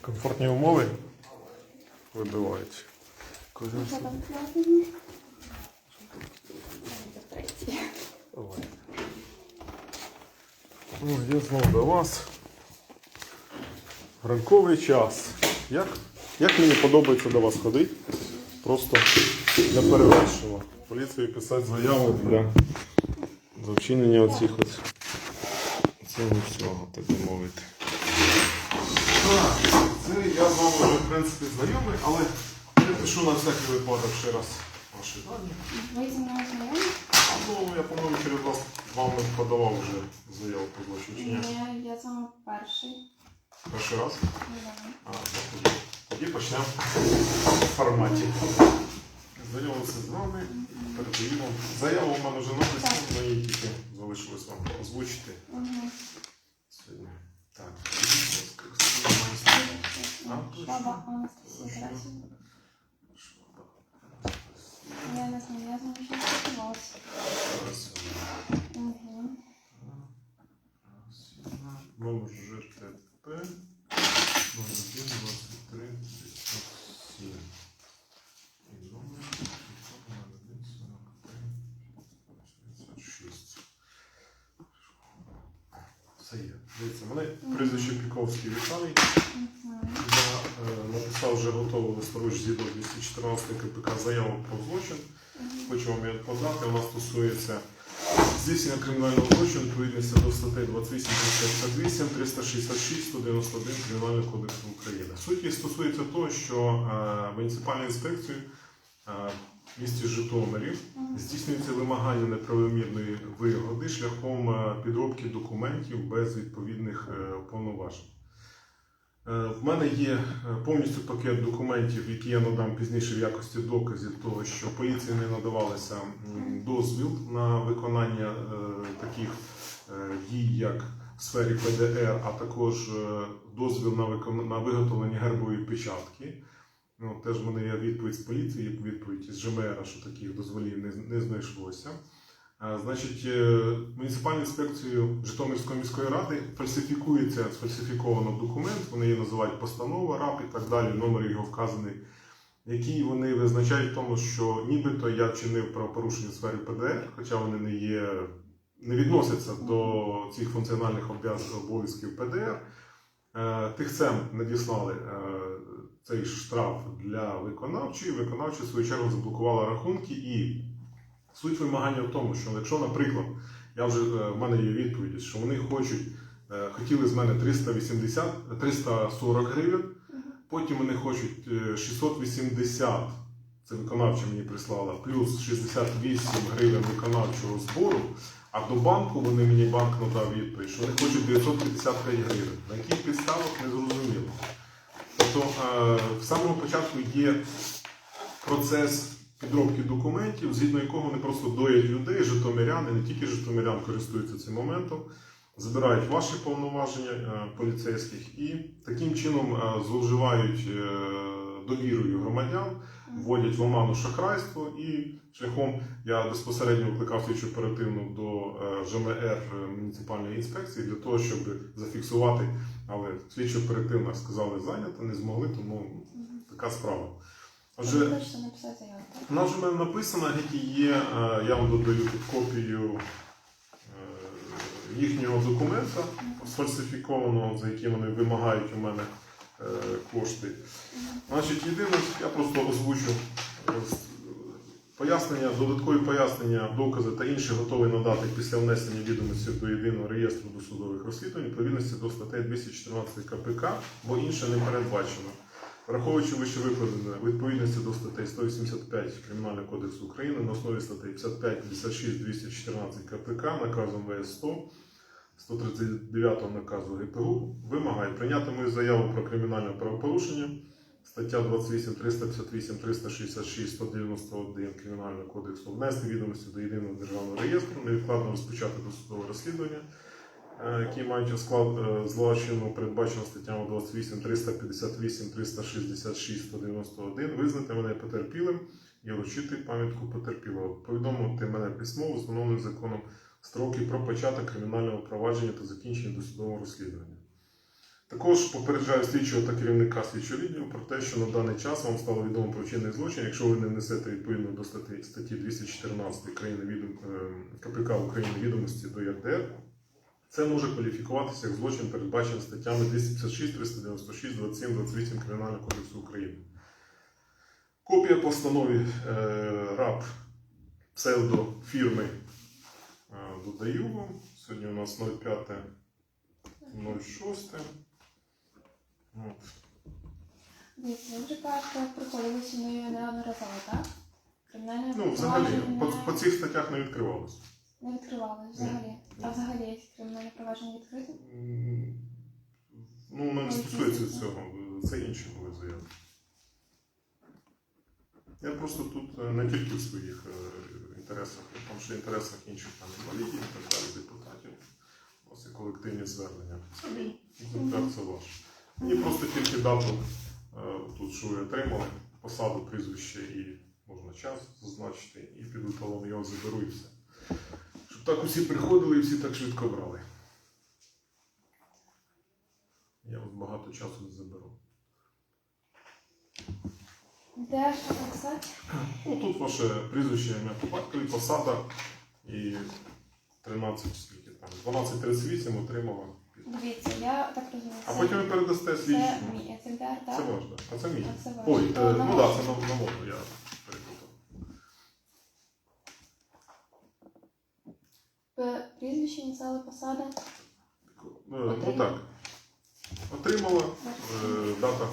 Комфортні умови вибивають. Кожен? Третій. Давай. Ну, я знову до вас. Ранковий час. Як, як мені подобається до вас ходити? Просто не перевершено. Поліції писати заяви для за вчинення оцих от цього всього, так би мовити. Так, це я з вами вже в принципі знайомий, але я пишу на всякий випадок ще раз ваші дані. Ви зі мною знайомі? Ну, я, по-моєму, через вас вам подавав вже заяву по злочину чи ні? Ні, я саме перший. Перший раз? Да. А, ну, тоді, тоді почнемо в форматі. Знайомимося з вами, передаємо. Заяву в мене вже написана, але її тільки залишилось вам озвучити Мгм. сьогодні. Так, будь ласка, хто має слово? А, Шваба Анастасія Тарасівна. Я не знаю, я знаю, що це вас. Угу. Номер ЖТП 01 23 37. І номер 01 43 66. Все є. Дивіться, мене прізвище Піковський Віталій. Я е, готову листоруч згідно 214 КПК заяву про злочин. Хочу вам її подати. Вона стосується здійснення кримінального злочину відповідності до статей 28, 358, 366, 191 Кримінального кодексу України. Суть її стосується того, що е, муніципальною інспекцією е, в місті Житомирі здійснюється вимагання неправомірної вигоди шляхом е, підробки документів без відповідних повноважень. Е, В мене є е, повністю пакет документів, які я надам пізніше в якості доказів того, що поліції не надавалося м, дозвіл на виконання е, таких дій, як в сфері ПДР, а також дозвіл на, викон... на виготовлення гербової печатки. Ну, теж в мене є відповідь з поліції, відповідь із ЖМР, що таких дозволів не знайшлося. Значить, е, муніципальною інспекцією Житомирської міської ради фальсифікується сфальсифіковано документ, вони її називають постанова РАП і так далі, номер його вказаний, який вони визначають в тому, що нібито я вчинив правопорушення в сфері ПДР, хоча вони не є, не відносяться до цих функціональних обов'яз- обов'язків ПДР. Е, Тихцем надіслали е, цей штраф для виконавчої, виконавча в свою чергу заблокувала рахунки і Суть вимагання в тому, що якщо, наприклад, я вже е, в мене є відповіді, що вони хочуть, е, хотіли з мене 380, 340 гривень, потім вони хочуть е, 680, це виконавча мені прислала, плюс 68 гривень виконавчого збору, а до банку вони мені банк надав відповідь, що вони хочуть 955 гривень. На яких підставах не зрозуміло. Тобто е, в самому початку є процес підробки документів, згідно якого вони просто доять людей, житомирян, і не тільки житомирян користуються цим моментом, забирають ваші повноваження е, поліцейських і таким чином е, зловживають е, довірою громадян, вводять в оману шахрайство і шляхом я безпосередньо викликав слідчу оперативну до ЖМР муніципальної інспекції для того, щоб зафіксувати, але слідчо оперативно сказали зайнято, не змогли, тому така справа. Отже, Ви хочете написати заяву, так? вона вже в мене написана, які є. е, Я вам додаю тут копію е, їхнього документа сфальсифікованого, за яким вони вимагають у мене е, кошти. Значить, єдине, я просто озвучу е, с- пояснення, додаткові пояснення, докази та інші готові надати після внесення відомості до єдиного реєстру досудових розслідувань відповідності до статей 214 КПК, бо інше не передбачено. Враховуючи вище викладене у відповідності до статей 185 Кримінального кодексу України на основі статей 55, 56, 214 КПК наказом ВС 100 139 наказу ГПУ вимагає прийняти мою заяву про кримінальне правопорушення стаття 28, 358, 366, 191 Кримінального кодексу внести відомості до єдиного державного реєстру, невідкладно розпочати досудове розслідування які мають склад е, злочину, передбачено статтями 28, 358, 366, 191, визнати мене потерпілим і вручити пам'ятку потерпілого. Повідомити мене письмово, встановленим законом строки про початок кримінального провадження та закінчення досудового розслідування. Також попереджаю слідчого та керівника слідчого відділу про те, що на даний час вам стало відомо про вчинний злочин, якщо ви не внесете відповідно до статті, статті 214 країни е, КПК України відомості до ЄРДР, це може кваліфікуватися як злочин, передбачений статтями 256, 396, 27, 28 Кримінального кодексу України. Копія постанови е, РАП псевдофірми е, додаю вам. Сьогодні у нас 05.06. От. Дивіться, ви вже кажете, приходили зі мною неодноразово, так? Кримінальне Ну, взагалі, по, по цих статтях не відкривалося. Не відкривали взагалі. А взагалі якісь кримінальне провадження відкрите? Ну, воно не стосується цього, це інші були заяви. Я просто тут е, не тільки в своїх е, інтересах, а там ще інтересах інших там інвалідів і так далі, депутатів. Вас є колективні звернення. Це мій екземпляр, це ваш. Мені просто тільки дату е, тут, що ви отримали, посаду, прізвище і можна час зазначити, і піду талон, його заберу і все. Щоб так усі приходили і всі так швидко брали. Я от багато часу не заберу. Де що написати? Ну, тут ваше прізвище, ім'я по батькові, посада і 13, скільки там, 12.38 отримала. Дивіться, я так розумію. А це- потім ви передасте Це слідчому. мій екземпляр, так? Це ваш. А це мій. А це ваш. Ой, е, ну так, це на, на моду, я Прізвище, ініціали, посада. Е, Ну так. Отримала е, дата.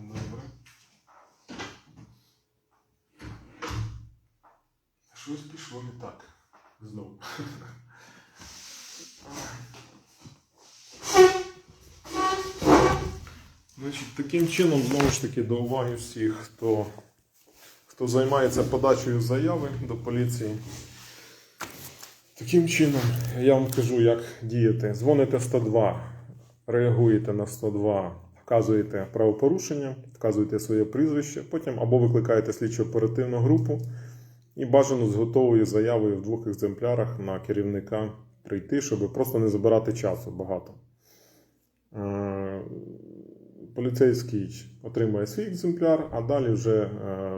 Добре. Щось пішло не так. Знову. Значить, таким чином, знову ж таки, до уваги всіх, хто, хто займається подачею заяви до поліції. Таким чином, я вам кажу, як діяти. Дзвоните 102, реагуєте на 102, вказуєте правопорушення, вказуєте своє прізвище, потім або викликаєте слідчо оперативну групу і бажано з готовою заявою в двох екземплярах на керівника прийти, щоб просто не забирати часу багато. Поліцейський отримує свій екземпляр, а далі вже е,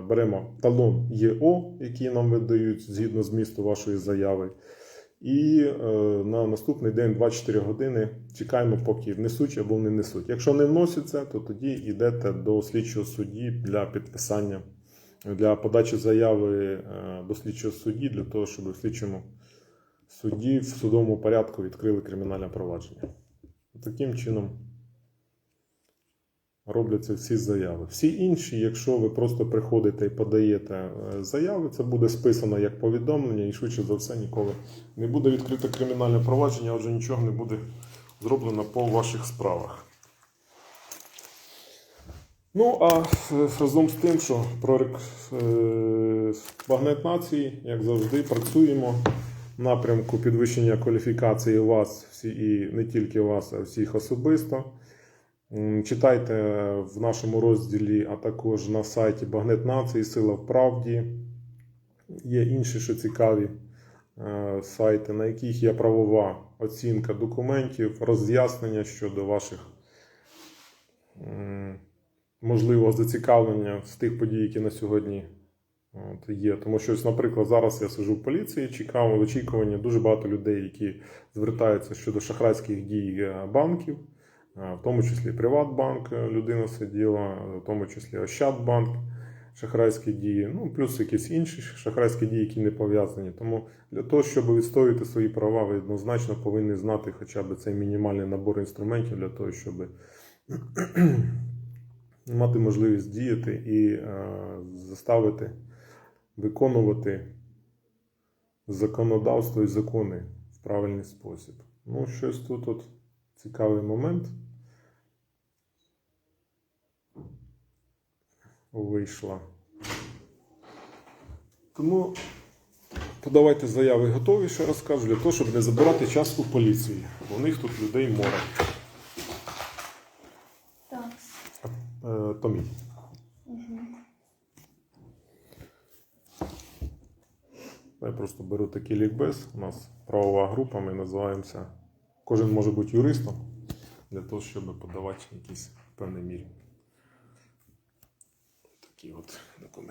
беремо талон ЄО, який нам видають згідно змісту вашої заяви. І е, на наступний день 24 години чекаємо, поки внесуть або не несуть. Якщо не вносяться, то тоді йдете до слідчого судді для підписання, для подачі заяви е, до слідчого судді, для того, щоб в слідчому судді в судовому порядку відкрили кримінальне провадження. Таким чином робляться всі заяви. Всі інші, якщо ви просто приходите і подаєте е, заяви, це буде списано як повідомлення, і швидше за все ніколи не буде відкрите кримінальне провадження, отже нічого не буде зроблено по ваших справах. Ну, а е, разом з тим, що про е, багнет нації, як завжди, працюємо в напрямку підвищення кваліфікації вас всі, і не тільки вас, а всіх особисто. Читайте в нашому розділі, а також на сайті Багнет Нації, Сила в Правді. Є інші ще цікаві е, сайти, на яких є правова оцінка документів, роз'яснення щодо ваших можливого зацікавлення з тих подій, які на сьогодні є. Тому що, наприклад, зараз я сиджу в поліції, чекав в очікуванні дуже багато людей, які звертаються щодо шахрайських дій е, банків. В тому числі Приватбанк е, людина сиділа, в тому числі Ощадбанк, шахрайські дії, ну плюс якісь інші шахрайські дії, які не пов'язані. Тому для того, щоб відстоювати свої права, ви однозначно повинні знати хоча б цей мінімальний набор інструментів для того, щоб мати можливість діяти і е, заставити виконувати законодавство і закони в правильний спосіб. Ну, щось тут от цікавий момент. Вийшла. Тому подавайте заяви готові, ще раз кажу, для того, щоб не забирати час у поліції. У них тут людей море. Так. Е, Томій. Угу. Я просто беру такий лікбез. У нас правова група, ми називаємося. Кожен може бути юристом для того, щоб подавати якісь певні мірі. Такі от документи.